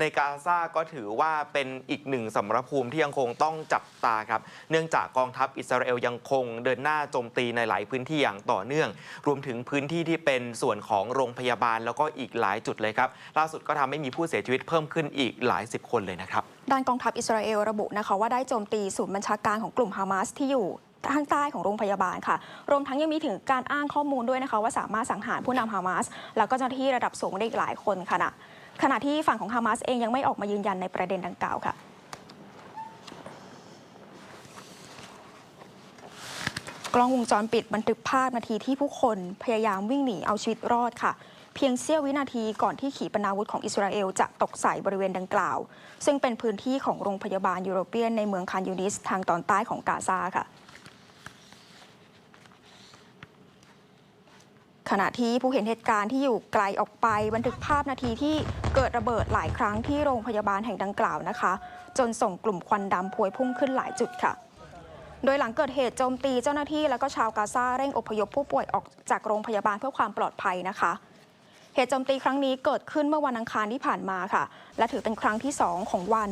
ในกาซาก็ถือว่าเป็นอีกหนึ่งสมรภูมิที่ยังคงต้องจับตาครับ เนื่องจากกองทัพอิสราเอลยังคงเดินหน้าโจมตีในหลายพื้นที่อย่างต่อเนื่อง รวมถึงพื้นที่ที่เป็นส่วนของโรงพยาบาลแล้วก็อีกหลายจุดเลยครับ ล่าสุดก็ทำให้มีผู้เสียชีวิตเพิ่มขึ้นอีกหลายสิบคนเลยนะครับ ด้านกองทัพอิสราเอลระบุนะคะว่าได้โจมตีศูนย์บัญชาการของกลุ่มฮามาสที่อยู่ทางใต้ของโรงพยาบาลค่ะ รวมทั้งยังมีถึงการอ้างข้อมูลด้วยนะคะว่าสามารถสังหารผู้นำฮามาสแล้วก็เจ้าหน้าที่ระดับสูงได้อีกหลายคนขณะ ขณะที่ฝั่งของฮามาสเองยังไม่ออกมายืนยันในประเด็นดังกล่าวค่ะกล้องวงจรปิดบันทึกภาพนาทีที่ผู้คนพยายามวิ่งหนีเอาชีวิตรอดค่ะ เพียงเสี้ยววินาทีก่อนที่ขีปนาวุธของอิสราเอลจะตกใส่บริเวณดังกล่าว ซึ่งเป็นพื้นที่ของโรงพยาบาลยูโรเปียนในเมืองคานยูนิสทางตอนใต้ของกาซาค่ะ ขณะที่ผู้เห็นเหตุการณ์ที่อยู่ไกลออกไปบันทึกภาพนาทีที่ เกิดระเบิดหลายครั้งที่โรงพยาบาลแห่งดังกล่าวนะคะ จนส่งกลุ่มควันดำพวยพุ่งขึ้นหลายจุดค่ะ โดยหลังเกิดเหตุโจมตีเจ้าหน้าที่แล้วก็ชาวกาซาเร่งอพยพผู้ป่วยออกจากโรงพยาบาลเพื่อความปลอดภัยนะคะเหตุโจมตีครั้งนี้เกิดขึ้นเมื่อวันอังคารที่ผ่านมาค่ะ และถือเป็นครั้งที่ 2 ของวัน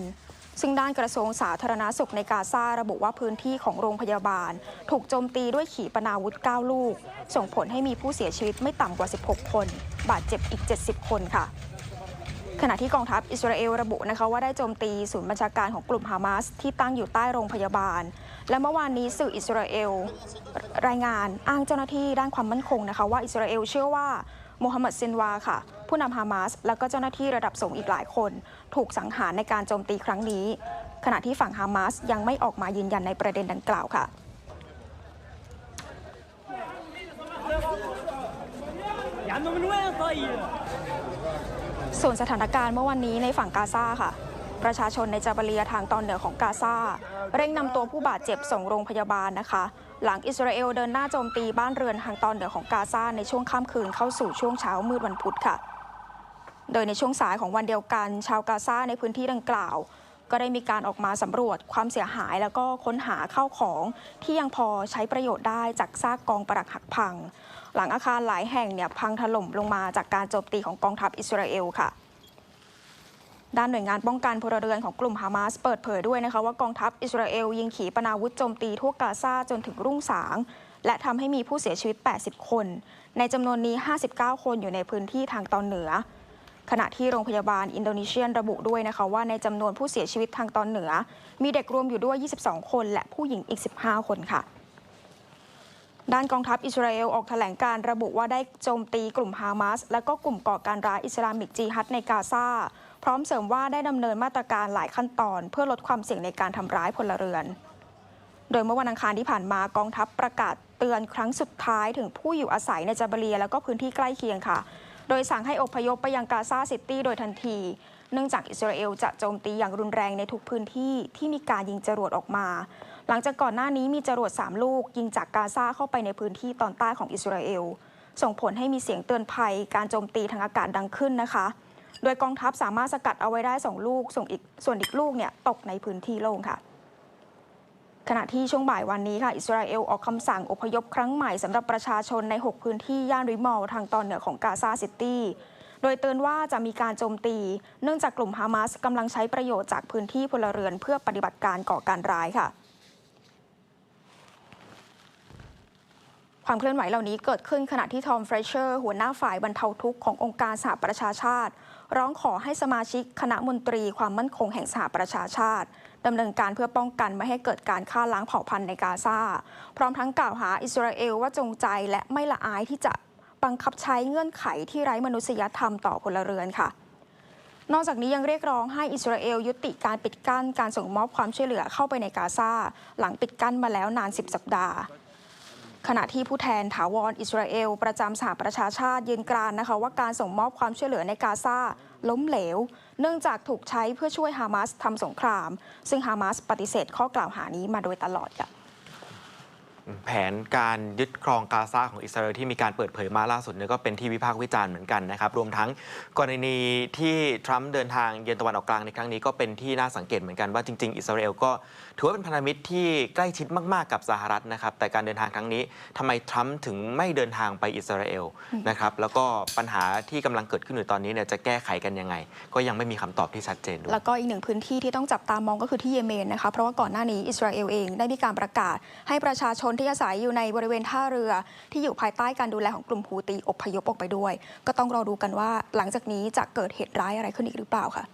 ซึ่งด้านกระทรวงสาธารณาสุขในกาซาระบุว่าพื้นที่ของโรงพยาบาล ถูกโจมตีด้วยขีปนาวุธ 9 ลูก ส่งผลให้มีผู้เสียชีวิตไม่ต่ำกว่า 16 คน บาดเจ็บอีก 70 คนค่ะ ขณะที่กองทัพอิสราเอลระบุนะคะว่าได้โจมตีศูนย์บัญชาการของกลุ่มฮามาสที่ตั้งอยู่ใต้โรงพยาบาล และเมื่อวานนี้สื่ออิสราเอลรายงานอ้างเจ้าหน้าที่ด้านความมั่นคงนะคะว่าอิสราเอลเชื่อว่าโมฮัมหมัดซินวาค่ะ ผู้นำฮามาสและก็เจ้าหน้าที่ระดับสูงอีกหลายคน ถูกสังหารในการโจมตีครั้งนี้ ขณะที่ฝั่งฮามาสยังไม่ออกมายืนยันในประเด็นดังกล่าวค่ะยามมันเว้ย ส่วนสถานการณ์เมื่อวันนี้ในฝั่งกาซาค่ะ ประชาชนในจาบาเลียทางตอนเหนือของกาซาเร่งนำตัวผู้บาดเจ็บส่งโรงพยาบาลนะคะ หลังอิสราเอลเดินหน้าโจมตีบ้านเรือนทางตอนเหนือของกาซาในช่วงค่ำคืนเข้าสู่ช่วงเช้ามืดวันพุธค่ะ โดยในช่วงสายของวันเดียวกัน ชาวกาซาในพื้นที่ดังกล่าว ก็ได้มีการออกมาสำรวจความเสียหาย แล้วก็ค้นหาเข้าวของที่ยังพอใช้ประโยชน์ได้จากซากกองปรักหักพัง หลังอาคารหลายแห่งเนี่ยพังถล่มลงมาจากการโจมตีของกองทัพอิสราเอลค่ะด้านหน่วยงานป้องกันพลเรือนของกลุ่มฮามาสเปิดเผยด้วยนะคะว่ากองทัพอิสราเอลยิงขีปนาวุธโจมตีทั่วกาซาจนถึงรุ่งสาง และทำให้มีผู้เสียชีวิต 80 คน ในจำนวนนี้ 59 คนอยู่ในพื้นที่ทางตอนเหนือ ขณะที่โรงพยาบาลอินโดนีเซียนระบุด้วยนะคะว่าในจำนวนผู้เสียชีวิตทางตอนเหนือ มีเด็กรวมอยู่ด้วย 22 คน และผู้หญิงอีก 15 คนค่ะด้านกองทัพอิสราเอลออกแถลงการระบุว่าได้โจมตีกลุ่มฮามาส และก็กลุ่มก่อการร้ายอิสลามิกจีฮัดในกาซาพร้อมเสริมว่าได้ดำเนินมาตรการหลายขั้นตอน เพื่อลดความเสี่ยงในการทำร้ายพลเรือน โดยเมื่อวันอังคารที่ผ่านมากองทัพประกาศเตือนครั้งสุดท้ายถึงผู้อยู่อาศัยในจาบเลีย แล้วก็พื้นที่ใกล้เคียงค่ะ ดยสั่งให้อพยพไปยังกาซาซิตี้โดยทันที เนื่องจากอิสราเอลจะโจมตีอย่างรุนแรงในทุกพื้นที่ที่มีการยิงจรวดออกมา หลังจากก่อนหน้านี้มีจรวด 3 ลูก ยิงจากกาซาเข้าไปในพื้นที่ตอนใต้ของอิสราเอล ส่งผลให้มีเสียงเตือนภัยการโจมตีทางอากาศดังขึ้นนะคะ โดยกองทัพสามารถสกัดเอาไว้ได้ 2 ลูก ส่งอีกส่วนอีกลูกเนี่ยตกในพื้นที่โล่งค่ะ ขณะที่ช่วงบ่ายวันนี้ค่ะอิสราเอลออกคำสั่งอพยพครั้งใหม่สำหรับประชาชนใน 6 พื้นที่ย่านริมอลทางตอนเหนือของกาซาซิตี้ โดยเตือนว่าจะมีการโจมตี เนื่องจากกลุ่มฮามาสกำลังใช้ประโยชน์จากพื้นที่พลเรือนเพื่อปฏิบัติการก่อการร้ายค่ะ ความเคลื่อนไหวเหล่านี้เกิดขึ้นขณะที่ทอมเฟรเชอร์ หัวหน้าฝ่ายบรรเทาทุกข์ขององค์การสหประชาชาติ ร้องขอให้สมาชิกคณะมนตรีความมั่นคงแห่งสหประชาชาติดำเนินการเพื่อป้องกันไม่ให้เกิดการฆ่าล้างเผ่าพันธุ์ในกาซาพร้อมทั้งกล่าวหาอิสราเอลว่าจงใจและไม่ละอายที่จะบังคับใช้เงื่อนไขที่ไร้มนุษยธรรมต่อพลเรือนค่ะนอกจากนี้ยังเรียกร้องให้อิสราเอลยุติการปิดกั้นการส่งมอบความช่วยเหลือเข้าไปในกาซาหลังปิดกั้นมาแล้วนาน 10 สัปดาห์ ขณะที่ผู้แทนถาวรอิสราเอล ประจำสหประชาชาติยืนกรานนะคะ ว่าการส่งมอบความช่วยเหลือในกาซาล้มเหลว เนื่องจากถูกใช้เพื่อช่วยฮามาสทำสงคราม ซึ่งฮามาสปฏิเสธข้อกล่าวหานี้มาโดยตลอดค่ะ แผนการยึดครองกาซาของอิสราเอลที่มีการเปิดเผยมาล่าสุดเนี่ยก็เป็นที่วิพากษ์วิจารณ์เหมือนกันนะครับ รวมทั้งกรณีที่ทรัมป์เดินทางเยือนตะวันออกกลางในครั้งนี้ก็เป็นที่น่าสังเกตเหมือนกันว่าจริง ๆ อิสราเอลก็ถือว่าเป็นพันธมิตรที่ใกล้ชิดมากๆกับสหรัฐนะครับ แต่การเดินทางครั้งนี้ทำไมทรัมป์ถึงไม่เดินทางไปอิสราเอลนะครับแล้วก็ปัญหาที่กำลังเกิดขึ้นอยู่ตอนนี้เนี่ยจะแก้ไขกันยังไง ก็ยังไม่มีคำตอบที่ชัดเจนด้วยแล้วก็อีกหนึ่งพื้นที่ที่ต้องจับตามองก็คือที่เยเมนนะคะเพราะว่าก่อนหน้านี้อิสราเอลเองได้มีการประกาศให้ประชาชนที่อาศัยอยู่ในบริเวณท่าเรือ ที่อยู่ภายใต้การดูแลของกลุ่มฮูตีอพยพออกไปด้วย ก็ต้องรอดูกันว่าหลังจากนี้จะเกิดเหตุร้ายอะไรขึ้นอีกหรือเปล่าค่ะ